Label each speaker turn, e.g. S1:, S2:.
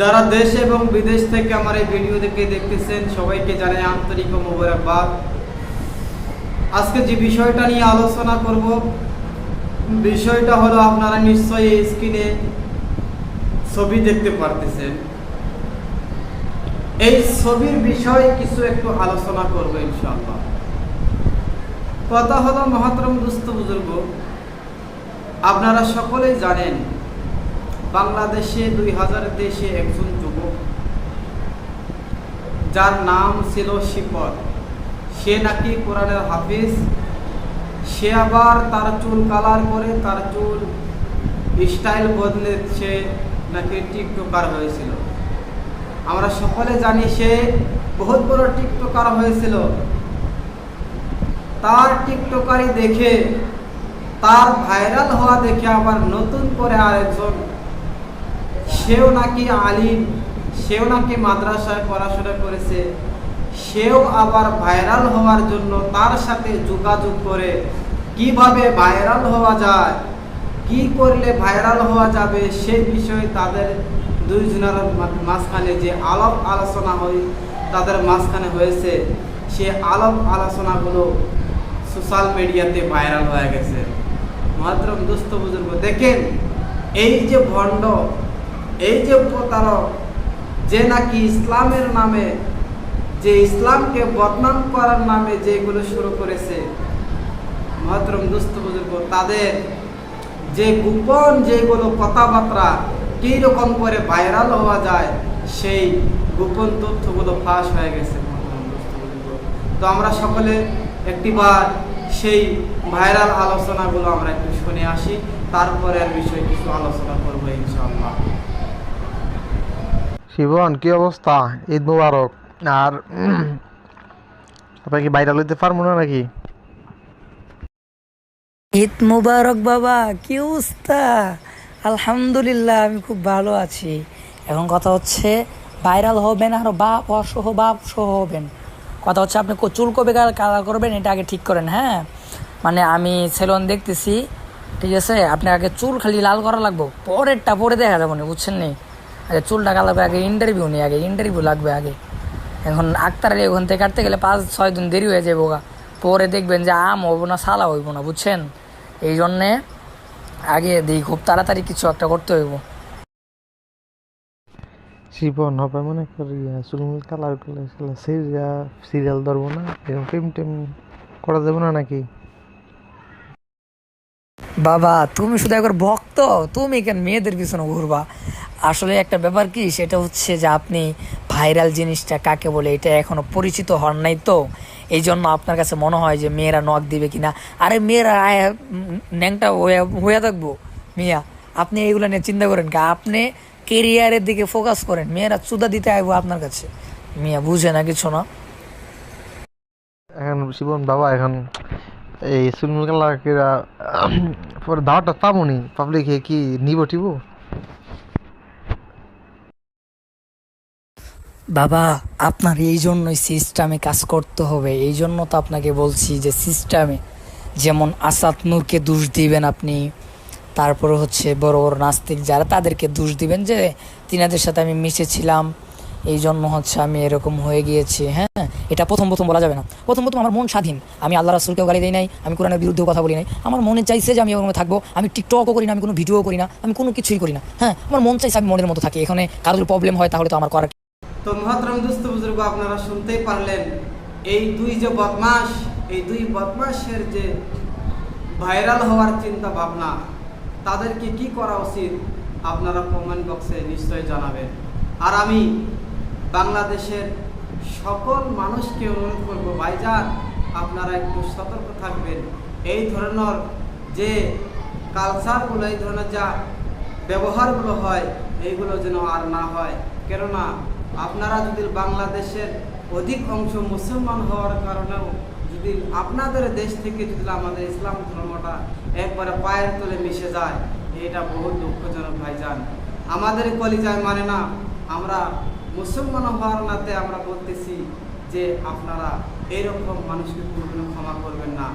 S1: যারা দেশ এবং বিদেশ থেকে আমার এই ভিডিও দেখে দেখতেছেন, সবাইকে জানাই আন্তরিক মোবারকবাদ। আজকে যে বিষয়টা নিয়ে আলোচনা করব, বিষয়টা হলো আপনারা নিশ্চয়ই স্ক্রিনে ছবি দেখতে পারতেছেন। এই ছবির বিষয়ে কিছু একটু আলোচনা করব ইনশাআল্লাহ। কথা হলো, মহাতরম দুস্থ বুজুর্গ, আপনারা সকলেই জানেন বাংলাদেশে দুই হাজার দেশে একজন যুবক, যার নাম ছিল শিপর সে নাকি কোরআনের হাফিজ, সে আবার তার চুল কালার করে তার চুল স্টাইল বদলে সে নাকি টিকটকার হয়েছিল। আমরা সকলে জানি সে বহুত বড় টিকটকার হয়েছিল। তার টিকটকারি দেখে, তার ভাইরাল হওয়া দেখে আবার নতুন করে আরেকজন সেও নাকি আলিম, সেও নাকি মাদ্রাসায় পড়াশোনা করেছে, সেও আবার ভাইরাল হওয়ার জন্য তার সাথে যোগাযোগ করে। কীভাবে ভাইরাল হওয়া যায়? কি করলে ভাইরাল হওয়া যাবে সে বিষয়ে তাদের দুইজনের মাঝখানে যে আলাপ আলোচনা হয়, তাদের মাঝখানে হয়েছে। সে আলাপ আলোচনাগুলো সোশ্যাল মিডিয়াতে ভাইরাল হয়ে গেছে। মহাত্রম দুস্থ বুজুর্গ, দেখেন, এই যে ভণ্ড এই যে প্রতারক, যে নাকি ইসলামের নামে, যে ইসলামকে বদনাম করার নামে যেগুলো শুরু করেছে, মহাত্রম দুস্থ বুজুর্গ, তাদের যে গোপন যেগুলো কথাবার্তা কী রকম করে ভাইরাল হওয়া যায়, সেই গোপন তথ্যগুলো ফাঁস হয়ে গেছে। তো আমরা সকলে একটিবার সেই ভাইরাল আলোচনাগুলো আমরা একটু শুনে আসি, তারপরে আর বিষয়ে কিছু আলোচনা করব ইনশাআল্লাহ
S2: শিবন, কি অবস্থা? ঈদ মুবারক। আর আপনার কি বাইরে লইতে পারব না নাকি?
S3: ঈদ মুবারক বাবা, কি অবস্থা? আলহামদুলিল্লাহ, আমি খুব ভালো আছি। এখন কথা হচ্ছে, ভাইরাল হবেন আর বাপ অসহ, বাপ সহ হবেন। কথা হচ্ছে, আপনি চুল কবে কালার করবেন, এটা আগে ঠিক করেন হ্যাঁ? মানে আমি সেলন দেখতেছি, ঠিক আছে? আপনি আগে চুল খালি লাল করা লাগবো, পরেরটা পরে দেখা যাব বুঝছেন নি? আগে চুলটা কালার আগে ইন্টারভিউ নেই আগে ইন্টারভিউ লাগবে আগে। এখন আক্তার ওখান থেকে কাটতে গেলে পাঁচ ছয় দিন দেরি হয়ে যাব গা পরে দেখবেন যে আম হইব না সালা হইব না বুঝছেন? এই জন্যে আগে দিই খুব তাড়াতাড়ি কিছু একটা করতে হইব।
S2: শিবন হবে মনে করি চুলমুল কালার করলে সিরিয়াল সিরিয়াল ধরবো না এরকম প্রেম টেম করা যাবে না নাকি?
S3: বাবা তুমি শুধু একবার ভক্ত তুমি কেন মেয়েদের পিছনে ঘুরবা? আসলে একটা ব্যাপার কি, সেটা হচ্ছে যে আপনি ভাইরাল জিনিসটা কাকে বলে, এটা এখনও পরিচিত হন নাই তো। এই জন্য আপনার কাছে মনে হয় যে মেয়েরা নখ দিবে কিনা। আরে মেয়েরা ন্যাংটা হয়ে থাকব। মিয়া, আপনি এইগুলো নিয়ে চিন্তা করেন কি? আপনি কেরিয়ারের দিকে ফোকাস করেন। মেয়েরা চুদা দিতে আইবো আপনার কাছে। মিয়া, বুঝে না কিছু না।
S2: এখন শিবন বাবা, এখন এই চুলমুল কালার কেরা পরে দাওয়াটা পাবলিকে কি নিব টিব
S3: বাবা, আপনার এই জন্যই সিস্টেমে কাজ করতে হবে। এই জন্য তো আপনাকে বলছি যে সিস্টেমে যেমন আসাদ নূরকে দোষ দিবেন আপনি, তারপরে হচ্ছে বড় বড় নাস্তিক যারা তাদেরকে দোষ দিবেন যে তিনাদের সাথে আমি মিশেছিলাম, এই জন্য হচ্ছে আমি এরকম হয়ে গিয়েছি হ্যাঁ? এটা প্রথম প্রথম বলা যাবে না। প্রথম প্রথম আমার মন স্বাধীন। আমি আল্লাহ রাসুলকেও গালি দিই নাই, আমি কোরআনের বিরুদ্ধেও কথা বলি নাই। আমার মনে চাইছে যে আমি এরকম থাকব, আমি টিকটকও করি না, আমি কোনো ভিডিও করি না, আমি কোনো কিছুই করি না হ্যাঁ? আমার মন চাইছে আমি মনের মতো থাকি। এখানে কারোর প্রবলেম হয় তাহলে তো আমার করার
S1: তো মহাতরম দুস্থ বুজুর্গ, আপনারা শুনতেই পারলেন, এই দুই যে বদমাস এই দুই বদমাসের যে ভাইরাল হওয়ার চিন্তা ভাবনা, তাদেরকে কি করা উচিত, আপনারা কমেন্ট বক্সে নিশ্চয়ই জানাবেন। আর আমি বাংলাদেশের সকল মানুষকে অনুরোধ করব, ভাইজান, আপনারা একটু সতর্ক থাকবেন। এই ধরনের যে কালচারগুলো এই ধরনের যা ব্যবহারগুলো হয়, এইগুলো যেন আর না হয়। কেননা আপনারা যদি বাংলাদেশের অধিক অংশ মুসলমান হওয়ার কারণেও যদি আপনাদের দেশ থেকে যদি আমাদের ইসলাম ধর্মটা একবারে পায়ের তলে মিশে যায়, এটা বহুত দুঃখজনক ভাইজান। আমাদের কলিজায় মানে না, আমরা মুসলমান হওয়ার নাতে আমরা বলতেছি যে আপনারা এইরকম মানুষকে কোনোদিনও ক্ষমা করবেন না।